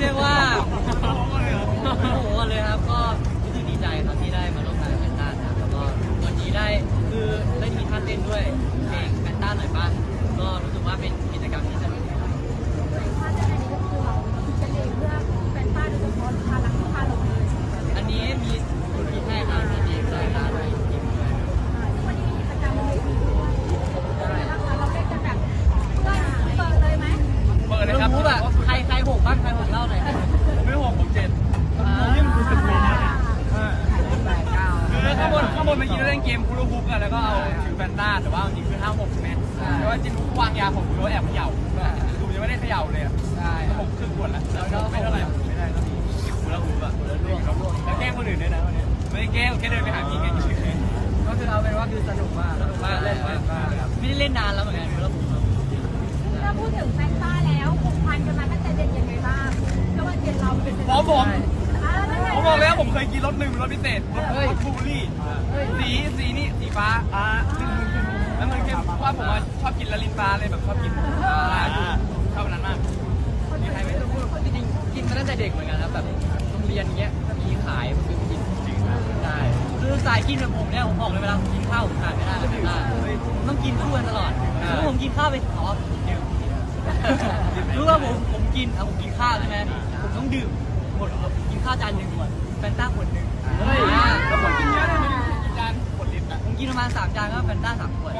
เรียกว่าโอ้โหเลยครับก็รู้สึกดีใจครับที่ได้มาร่วมงานกับแฟนต้านะครับแล้วก็วันนี้ได้คือได้มีท่านเต้นด้วยเพลงแฟนต้าหน่อยบ้างก็รู้สึกว่าเป็นกิจกรรมที่ส ถ้าพูดถึงแฟนป้าแล้วผูกพันกันมาตั้งแต่เด็กยังไงบ้างแล้ววันเย็นเราเป็นๆพร้อมผม อ่าแล้วไงผมบอกแล้วผมเคยกินรถหนึ่งรถพิเศษรถรถบูเบอรี่สีสีนี่สีฟ้าอ่าแล้วมันแค่ว่าผมชอบกินละลินฟ้าเลยแบบชอบกินชอบนั้นมากมีใครไม่รู้จริงๆกินมาตั้งแต่เด็กเหมือนกันครับแบบโรงเรียนเงี้ยมีขายผมซื้อกินจริงใช่คือสายกินแบบผมเนี่ยผมบอกเลยเวลาผมกินข้าวผมขาดไม่ได้เลยไม่ได้ผมต้องกินคู่กันตลอดถ้าผมกินข้าวไปอ๋อดื่ม รู้ว่าผมผมกินอะผมกินข้าวใช่ไหมผมต้องดื่มหมดกินข้าวจานหนึ่งหมดแฟนต้าขวดหนึ่งเฮ้ยแล้วคนกินเยอะเลยไม่ได้กินจานขวดลิตรนะผมกินประมาณสามจานก็แฟนต้าสามขวด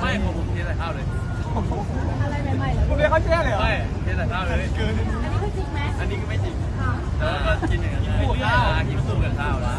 ไม่ผมผมเทใส่ข้าวเลยอะไรใหม่ๆแล้วคุณเบียร์เขาแช่เลยเหรอไม่เทใส่ข้าวเลยเกินอันนี้คือจริงไหมอันนี้ก็ไม่จริงค่ะแล้วก็กินอย่างนั้นกินคู่กับข้าวกินคู่กับข้าวแล้ว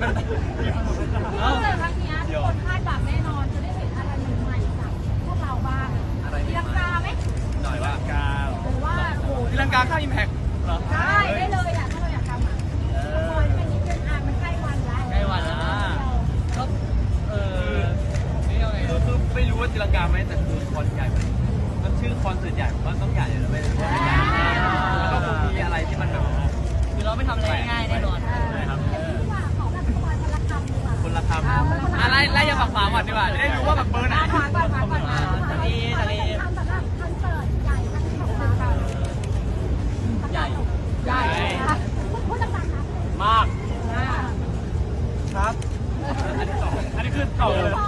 คอนเสิร์ตครั้งนี้ทุกคนคาดหวังแน่นอนจะได้เห็นอะไรใหม่ๆจากพวกเราบ้างอะไรตีลังกาไหมหน่อยว่ากาหรือว่าโอ้โหทีลังกาค่าอิมแพคเหรอได้ได้เลยอะถ้าเราอยากทำอะสปอยล์แค่นิดนึงอะมันใกล้วันแล้วใกล้วันแล้วนะก็เออนี่ยังไงคือไม่รู้ว่าตีลังกาไหมแต่คือคอนใหญ่มันมันชื่อคอนเสิร์ตใหญ่ผมว่าต้องใหญ่เลยนะไม่ใหญ่แล้วก็คงมีอะไรที่มันแบบคือเราไม่ทำอะไรง่ายๆแน่นอน อะไรไล่ยังฝักฝาก่อนดีกว่าจะได้รู้ว่าแบบเบอร์ไหนฝากก่อนฝากก่อนอ่าตอนนี้ตอนนี้ทำสำหรับคอนเสิร์ตใหญ่ครั้งนี้ของเราใหญ่ใหญ่พูดดังๆนะมากอ่าครับอันนี้ต่ออันนี้คือต่อเลย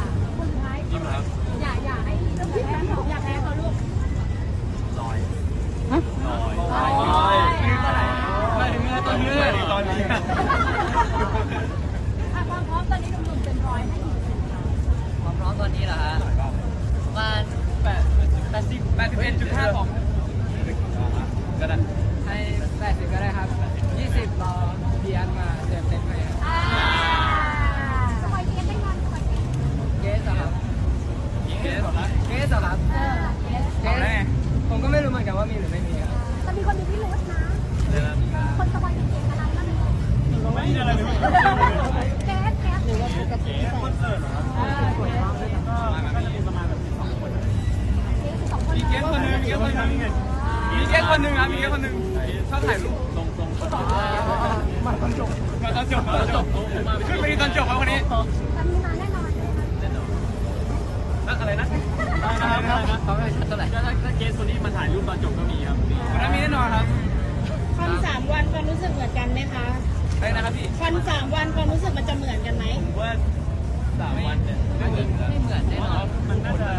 อนจบมาตอนจบมาตอนจบขึ้นไปตอนจบครับคนนี้แต่มีมาแน่นอนเลยนะอะไรนะอะไรนะเขาไม่ชัดเท่าไหร่ถ้าถ้าเกสคนนี้มาถ่ายรูปตอนจบก็มีครับวันนั้นมีแน่นอนครับฟันสามวันความรู้สึกเหมือนกันไหมคะได้นะครับพี่ฟันสามวันความรู้สึกมันจะเหมือนกันไหมผมว่าสามวันเนี่ยไม่เหมือนไม่เหมือนแน่นอนมันน่าจะ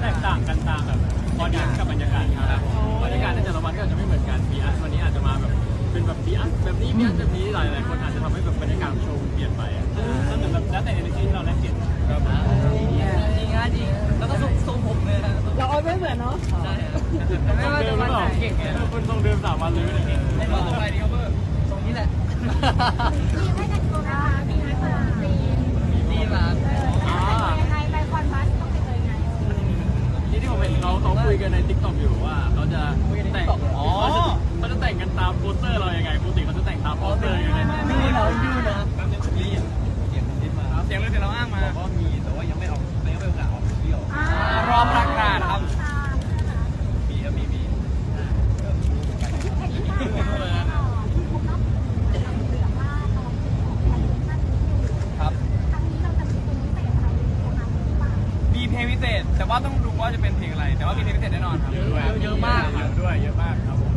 แตกต่างกันตามแบบบรรยากาศกับบรรยากาศครับบรรยากาศในแต่ละวันก็จะไม่เหมือนกันบีอัสวันนี้ นี้บีอัสแบบนี้หลายหลายคนอาจจะทำให้แบบบรรยากาศโชว์เปลี่ยนไปอะก็เหมือนแบบแล้วแต่ energy ที่เราได้เปลี่ยนครับจริงจริงนะจริงแล้วก็ทรงทรงผมเลยนะเราเอาไม่เหมือนเนาะใช่ไม่ว่าจะมาไหนเก่งเนี่ยคุณต้องเดินสามวันเลยไม่ได้เก่งไม่ว่าจะไปดีเขาเบอร์ทรงนี้แหละมีให้กันตัวนะคะมีให้คนตีดีมากยังไงไปคอนบัสต้องเป็นยังไงที่ที่ผมเห็นเขาเขาคุยกันใน t ิ k t o k อยู่ว่าเขาจะแต่งอ๋อเขาจะแต่งกันตามโปสเตอร์เรายังไงปกติเขาจะแต่งตามโปสเตอร์ยังไง ดูเราดูนะ แป๊บนึงนี่เสียงนิดมาเสียงเลยเสียงเราอ้างมาบอกว่ามีแต่ว่ายังไม่ออกไม่ไม่โอกาสออกเที่ยว รอประกาศครับ มีครับมีมี ครับ มีเพลงพิเศษ แต่ว่าต้องดูว่าจะเป็นเพลงอะไร แต่ว่ามีเพลงพิเศษแน่นอนครับ เยอะมาก เยอะด้วยเยอะมากครับผม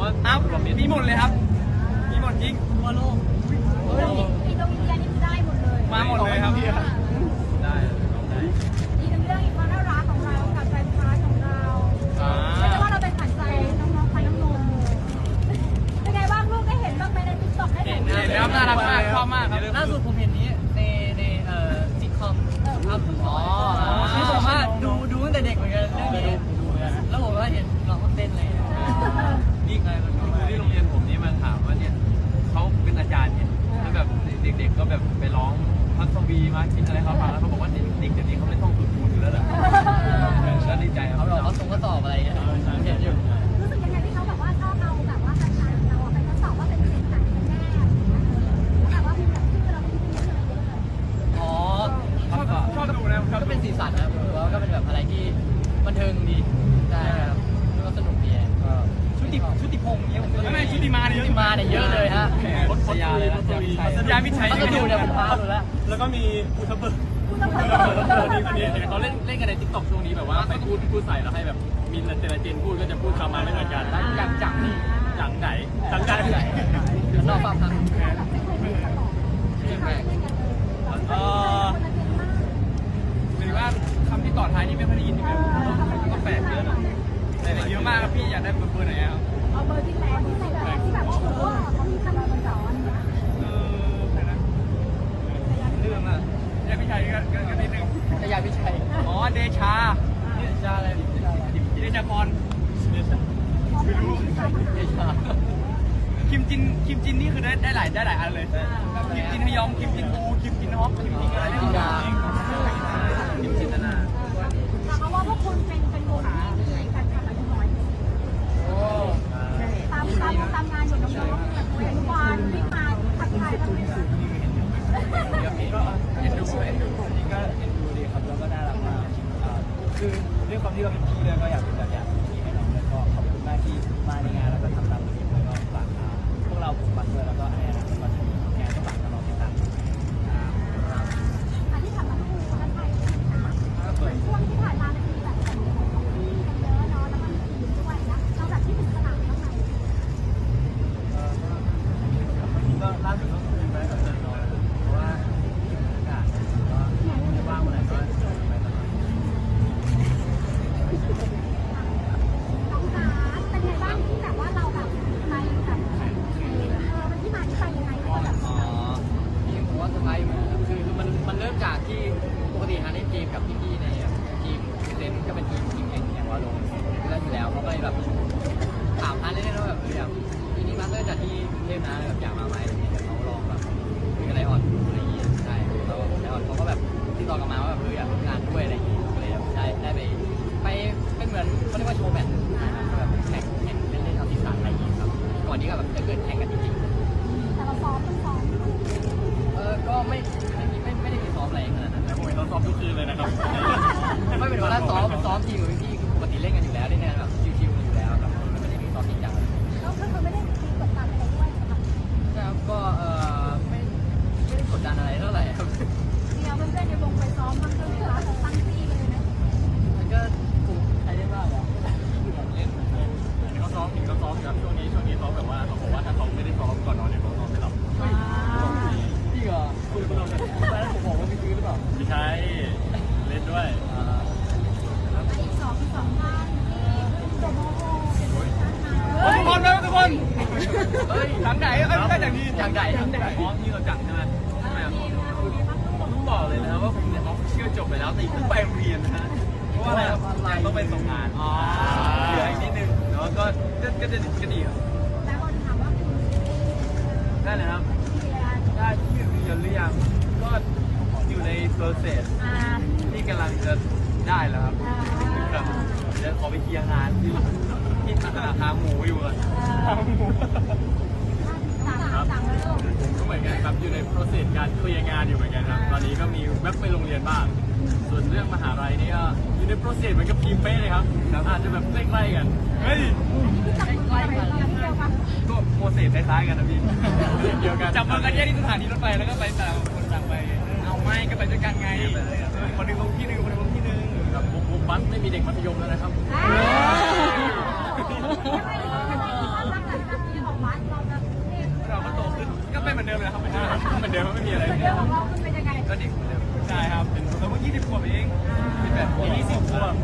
ว่า อ้าว มีหมดเลยครับ ที่บันเทิงดีใช่ครับก็สนุกดีชุติชุติพงษ์เนี่ยผมไม่ชุติมาเนี่ยชุติมาเนี่ยเยอะเลยฮะพจยาเลยนะพจยาพิชัยเขาจะดูเนี่ยผมพาดูแล้วแล้วก็มีอุทเบิร์คุณต้องนี่คนนี้เขาเล่นเล่นกันในทิกตอกช่วงนี้แบบว่าไปพูดพูดใส่แล้วให้แบบมีแต่ละเจนพูดก็จะพูดคำมาไม่เหมือนกันจังจังนี่จังไหนจังไหนรอฟังครับเออหรือว่า คำที่ต่อท้ายนี่ไม่ค่อยได้ยินนี่ก็แปลกเยอะนะแต่เยอะมากครับพี่อยากได้เบอร์ไหนครับเอาเบอร์ที่แปดที่ใส่แบบที่แบบว่าเขามีคำมาสอนเออนะเรื่องอะยาพิชัยก็ก็นิดนึงยาพิชัยอ๋อเดชาเดชาอะไรเดชาพรเดชาคิมจินคิมจินนี่คือได้ได้หลายได้หลายอันเลยคิมจินฮยองคิมจินอูคิมจินฮอปคิมจินอะไรได้หมด ริ่มจากที่ปกติฮันนี่ทีมกับพี่ๆในทีมเล่นก็เป็นทีมทีมแข่งอย่างวอลลงเล้วอยู่แล้วเขาก็เลยแบบถามฮันเล่นๆว่าแบบแบบทีนี้มาเตอร์จากที่เทพนะแบบอยากมาไหมเขาลองแบบมีอะไรอ่อนอะไรเงี้ยใช่แล้วได้อ่อนเขาก็แบบติดต่อกลับมา ทุกคืนเลยนะครับ ไม่เป็นว่าซ้อมซ้อมทีอยู่ ได้เลยครับเรียนได้ที่เรียนหรือยังก็อยู่ใน process อ่าที่กำลังจะได้แล้วครับอ่าครับเดี๋ยวขอไปเคลียร์งานที่ที่ธนาคารหมูอยู่ก่อนสั่งสั่งเลยลูกก็เหมือนกันครับอยู่ใน process การเคลียร์งานอยู่เหมือนกันครับ ตอนนี้ก็มีแวบไปโรงเรียนบ้าง ส่วนเรื่องมหาลัยนี่ก็อยู่ใน process เหมือนกับทีมเป้เลยครับอาจจะแบบใกล้ๆกัน เฮ้ยจับมือกันไปเดียวกันก็โปรเซส คล้ายๆกันนะพี่เดียวกันจับมือกันแยกที่สถานีรถไฟแล้วก็ไปต่างคนต่างไป เอาไม่ก็ไปด้วยกันไง คนหนึงลงที่หนึ่งคนหนึงลงที่หนึ่งแบบบุ๊กบุ๊กบัสไม่มีเด็กมัธยมแล้วนะครับเราก็โตขึ้นก็เป็นเหมือนเดิมเลยครับเหมือนเดิมไม่มีอะไรเรื่องของเราคุณเป็นยังไงก็เด็กเหมือนเดิมใช่ครับเป็นเราเพิ่งยี่สิบขวบเองเป็นแบบยี่สิบขวบ